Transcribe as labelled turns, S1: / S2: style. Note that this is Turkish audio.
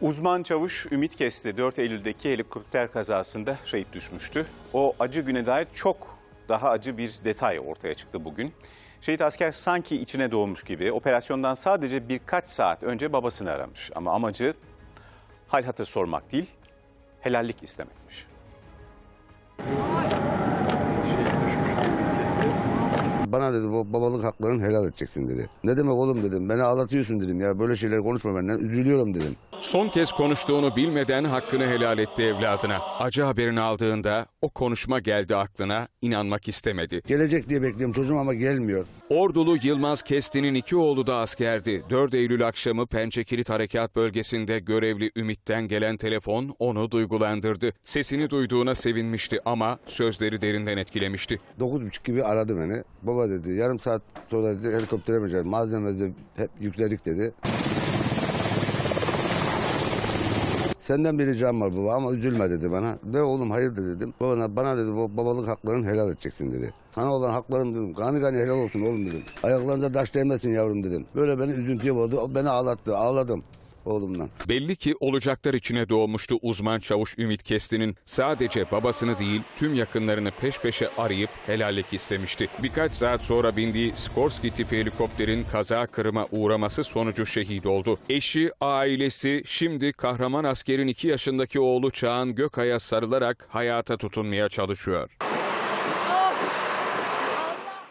S1: Uzman çavuş Ümit Kesti 4 Eylül'deki helikopter kazasında şehit düşmüştü. O acı güne dair çok daha acı bir detay ortaya çıktı bugün. Şehit asker sanki içine doğmuş gibi operasyondan sadece birkaç saat önce babasını aramış. Ama amacı hal hatır sormak değil, helallik istemekmiş.
S2: Bana dedi bu babalık haklarını helal edeceksin dedi. Ne demek oğlum dedim. Beni ağlatıyorsun dedim ya. Böyle şeyler konuşma benden. Üzülüyorum dedim.
S3: Son kez konuştuğunu bilmeden hakkını helal etti evladına. Acı haberini aldığında o konuşma geldi aklına, inanmak istemedi.
S2: Gelecek diye bekliyorum çocuğum ama gelmiyor.
S3: Ordulu Yılmaz Kesti'nin iki oğlu da askerdi. 4 Eylül akşamı Pençekilit Harekat Bölgesi'nde görevli Ümit'ten gelen telefon onu duygulandırdı. Sesini duyduğuna sevinmişti ama sözleri derinden etkilemişti.
S2: 9.30 gibi aradı beni. Baba dedi yarım saat sonra dedi helikoptere bineceğiz. Malzememizi hep yükledik dedi. Senden bir ricam var baba ama üzülme dedi bana. De oğlum hayırdır dedim. Bana, bana dedi babalık haklarını helal edeceksin dedi. Sana olan haklarım dedim. Gani gani helal olsun oğlum dedim. Ayaklarında taş değmesin yavrum dedim. Böyle beni üzüntüye boğdu. Beni ağlattı. Ağladım oğlumdan.
S3: Belli ki olacaklar içine doğmuştu uzman çavuş Ümit Kesti'nin. Sadece babasını değil tüm yakınlarını peş peşe arayıp helallik istemişti. Birkaç saat sonra bindiği Skorsky tipi helikopterin kaza kırıma uğraması sonucu şehit oldu. Eşi, ailesi şimdi kahraman askerin iki yaşındaki oğlu Çağan Gökay'a sarılarak hayata tutunmaya çalışıyor.